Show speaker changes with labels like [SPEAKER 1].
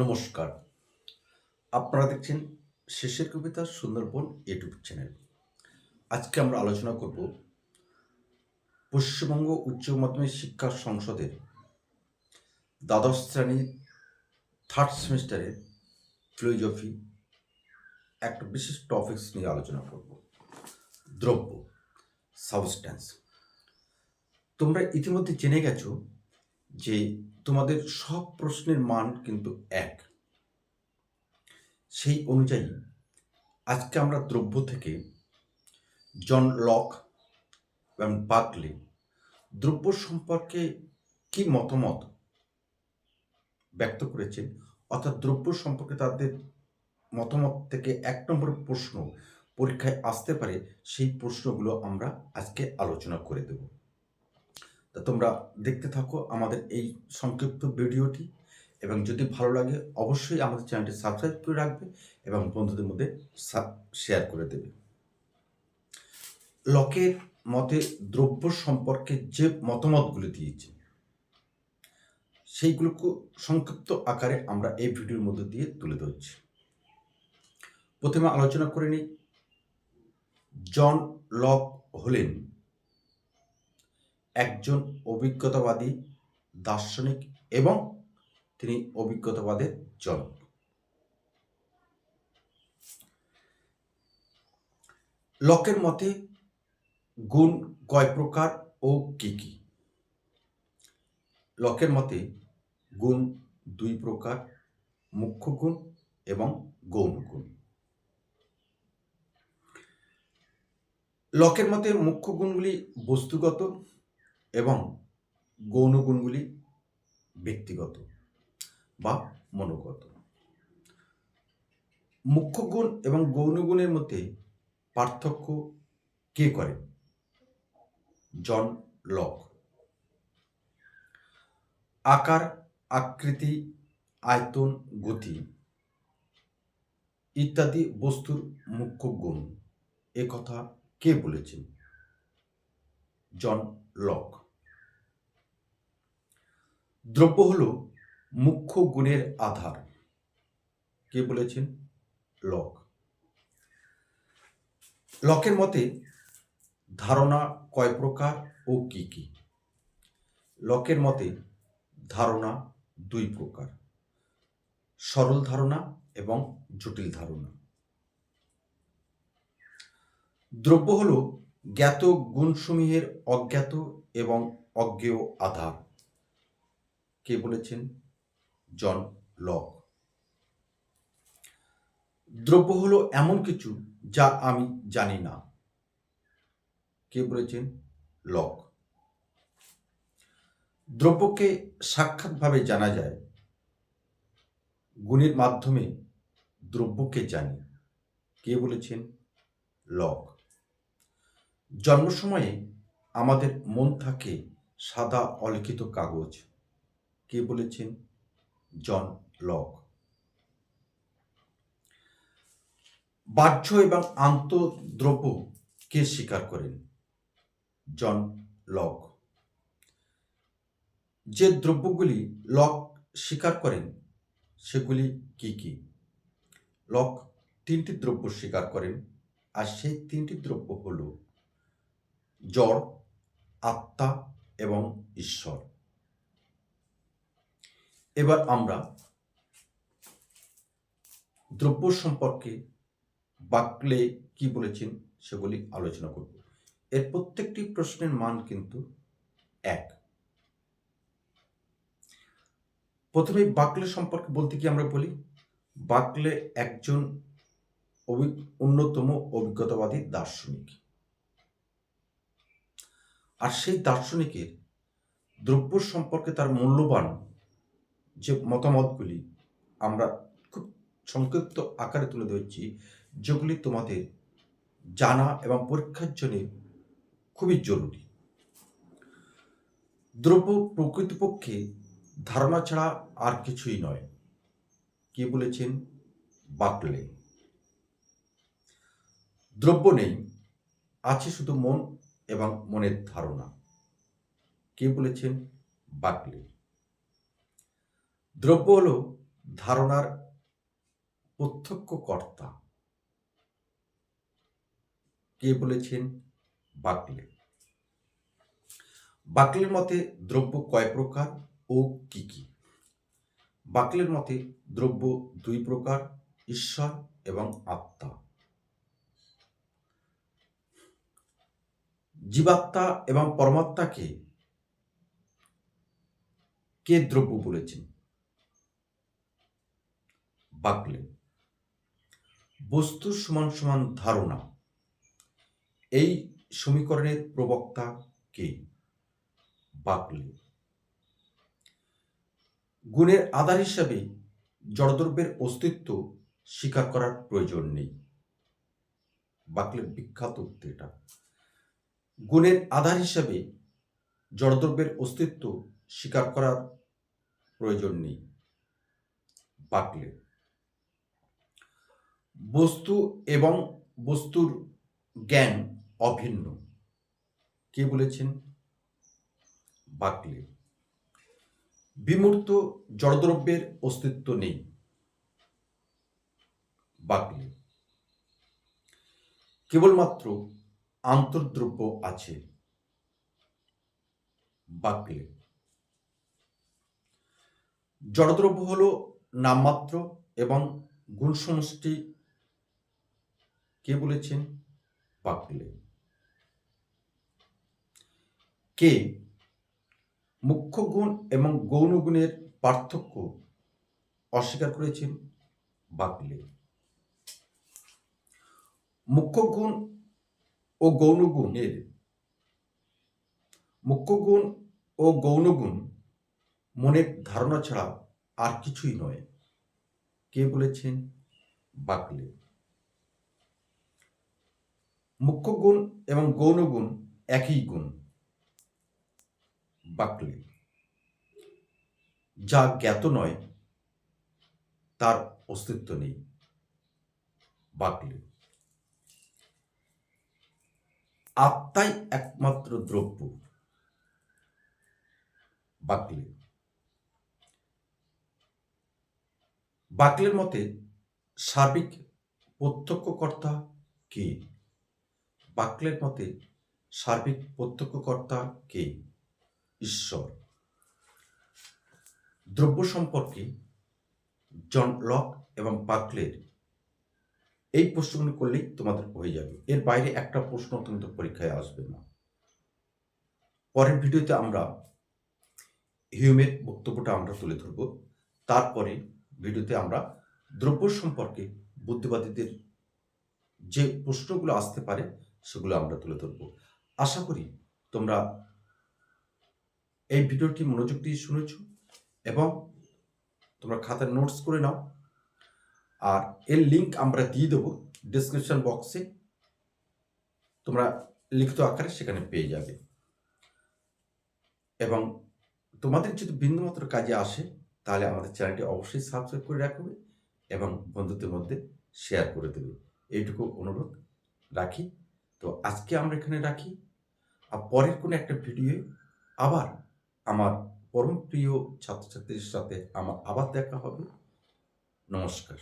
[SPEAKER 1] নমস্কার। আপনারা দেখছেন শেষের কবিতা সুন্দরবন ইউটিউব চ্যানেল। আজকে আমরা আলোচনা করব পশ্চিমবঙ্গ উচ্চ মাধ্যমিক শিক্ষা সংসদের দ্বাদশ শ্রেণির থার্ড সেমিস্টারের ফিলোজফি একটা বিশেষ টপিকস নিয়ে আলোচনা করব। দ্রব্য সাবস্ট্যান্স তোমরা ইতিমধ্যে জেনে গেছো যে তোমাদের সব প্রশ্নের মান কিন্তু এক। সেই অনুযায়ী আজকে আমরা দ্রব্য থেকে জন লক এবং বাকলে দ্রব্য সম্পর্কে কি মতামত ব্যক্ত করেছেন? অর্থাৎ দ্রব্য সম্পর্কে তাদের মতামত থেকে এক নম্বর প্রশ্ন পরীক্ষায় আসতে পারে, সেই প্রশ্নগুলো আমরা আজকে আলোচনা করে দেব। তা তোমরা দেখতে থাকো আমাদের এই সংক্ষিপ্ত ভিডিওটি। এবং যদি ভালো লাগে, অবশ্যই আমাদের চ্যানেলটি সাবস্ক্রাইব করে রাখবে এবং বন্ধুদের মধ্যে শেয়ার করে দেবে। লকের মতে দ্রব্য সম্পর্কে যে মতামতগুলো দিয়েছে, সেইগুলোকে সংক্ষিপ্ত আকারে আমরা এই ভিডিওর মধ্যে দিয়ে তুলে ধরছি। প্রথমে আলোচনা করে নিই। জন লক হলেন একজন অভিজ্ঞতাবাদী, দার্শনিক এবং তিনি অভিজ্ঞতাবাদের জনক লকের মতে গুণ কয় প্রকার ও কি কি? লকের মতে গুণ দুই প্রকার, মুখ্য গুণ এবং গৌণ গুণ। লকের মতে মুখ্য গুণগুলি বস্তুগত এবং গৌণ গুণগুলি ব্যক্তিগত বা মনোগত। মুখ্য গুণ এবং গৌণ গুণের মধ্যে পার্থক্য কে করে? John Locke. আকার, আকৃতি, আয়তন, গতি ইত্যাদি বস্তুর মুখ্য গুণ। এ কথা কে বলেছেন? জন লক দ্রব্য হল মুখ্য গুণের আধার। কে বলেছেন? লক লকের মতে ধারণা কয় প্রকার ও কি কি? লকের মতে ধারণা দুই প্রকার, সরল ধারণা এবং জটিল ধারণা। দ্রব্য হল জ্ঞাত গুণসমূহের অজ্ঞাত এবং অজ্ঞেয় আধার। কে বলেছেন? John Locke. দ্রব্য হলো এমন কিছু যা আমি জানি না। কে বলেছেন? লক। দ্রব্যকে সাক্ষাৎভাবে জানা যায়। গুণের মাধ্যমে দ্রব্যকে জানি। কে বলেছেন? লক। জন্ম সময়ে আমাদের মন থাকে সাদা অলিখিত কাগজ। কে বলেছেন? John Locke. বাহ্য এবং আন্তদ্রব্য কে স্বীকার করেন? John Locke. যে দ্রব্যগুলি লক স্বীকার করেন, সেগুলি কি কি? লক তিনটি দ্রব্য স্বীকার করেন আর সেই তিনটি দ্রব্য হল জড়, আত্মা এবং ঈশ্বর। এবার আমরা দ্রব্য সম্পর্কে বাকলে কি বলেছেন সেগুলি আলোচনা করব। এর প্রত্যেকটি প্রশ্নের মান কিন্তু এক। প্রথমে বাকলে সম্পর্কে বলতে কি আমরা বলি? বাকলে একজন অন্যতম অভিজ্ঞতাবাদী দার্শনিক। আর সেই দার্শনিকের দ্রব্য সম্পর্কে তার মূল্যবান যে মতামতগুলি আমরা খুব সংক্ষিপ্ত আকারে তুলে ধরছি, যেগুলি তোমাদের জানা এবং পরীক্ষার জন্য খুবই জরুরি। দ্রব্য প্রকৃতপক্ষে ধারণা ছাড়া আর কিছুই নয়। কে বলেছেন? বাকলে। দ্রব্য নেই, আছে শুধু মন এবং মনের ধারণা। কে বলেছেন? বাকলে। দ্রব্য হল ধারণার প্রত্যক্ষ কর্তা কে বলেছেন? বাকলে। বাকলের মতে দ্রব্য কয় প্রকার ও কি কি? বাকলের মতে দ্রব্য দুই প্রকার, ঈশ্বর এবং আত্মা। জীবাত্মা এবং পরমাত্মাকে কে দ্রব্য বলেছেন? বাকলে। বস্তু সমান সমান ধারণা। এই সমীকরণের প্রবক্তা কে? বাকলে। গুণের আধার হিসাবে জড়দ্রব্যের অস্তিত্ব স্বীকার করার প্রয়োজন নেই। বাকলের বিখ্যাত উক্তি এটা। গুণের আধার হিসাবে জড়দ্রব্যের অস্তিত্ব স্বীকার করার প্রয়োজন নেই। বাকলে বস্তু এবং বস্তুর জ্ঞান অভিন্ন। কে বলেছেন? বাকলে বিমূর্ত জড়দ্রব্যের অস্তিত্ব নেই। বাকলে কেবলমাত্র আন্তর্দ্রব্য আছে। বাকলে জড়দ্রব্য হল নামমাত্র এবং গুণ সমষ্টি কে বলেছেন? বাকলে কে? মুখ্য গুণ এবং গৌণ গুণের পার্থক্য অস্বীকার করেছেন? বাকলে মুখ্য গুণ ও গৌণ গুণের মুখ্য গুণ ও গৌণ গুণ মনের ধারণা ছাড়া আর কিছুই নয়। কে বলেছেন? বাকলে। মুখ্য গুণ এবং গৌণ গুণ একই গুণ। বাকলে। যা জ্ঞাত নয়, তার অস্তিত্ব নেই। বাকলে। আত্মাই একমাত্র দ্রব্য। বাকলে। বাকলের মতে সার্বিক প্রত্যক্ষকর্তা কে? বাকলের মতে সার্বিক প্রত্যক্ষকর্তা কে? ঈশ্বর। দ্রব্য সম্পর্কে জন লক এবং বাকলের এই প্রশ্নগুলো করলেই তোমাদের হয়ে যাবে। এর বাইরে একটা প্রশ্ন অত্যন্ত পরীক্ষায় আসবে না। পরের ভিডিওতে আমরা হিউমের বক্তব্যটা আমরা তুলে ধরব। তারপরে ভিডিওতে আমরা দ্রব্য সম্পর্কে বুদ্ধিবাদীদের যে প্রশ্নগুলো আসতে পারে, সেগুলো আমরা তুলে ধরব। আশা করি তোমরা এই ভিডিওটি মনোযোগ দিয়ে শুনেছ এবং তোমরা খাতায় নোটস করে নাও। আর এর লিঙ্ক আমরা দিয়ে দেবো ডিসক্রিপশন বক্সে তোমরা লিখিত আকারে সেখানে পেয়ে যাবে। এবং তোমাদের যদি বিন্দুমাত্র কাজে আসে, তাহলে আমাদের চ্যানেলটি অবশ্যই সাবস্ক্রাইব করে রাখবে এবং বন্ধুদের মধ্যে শেয়ার করে দেবে। এইটুকু অনুরোধ রাখি। তো আজকে আমরা এখানে রাখি। আর পরের কোনো একটা ভিডিও আবার আমার পরম প্রিয় ছাত্রছাত্রীর সাথে আমার আবার দেখা হবে। নমস্কার।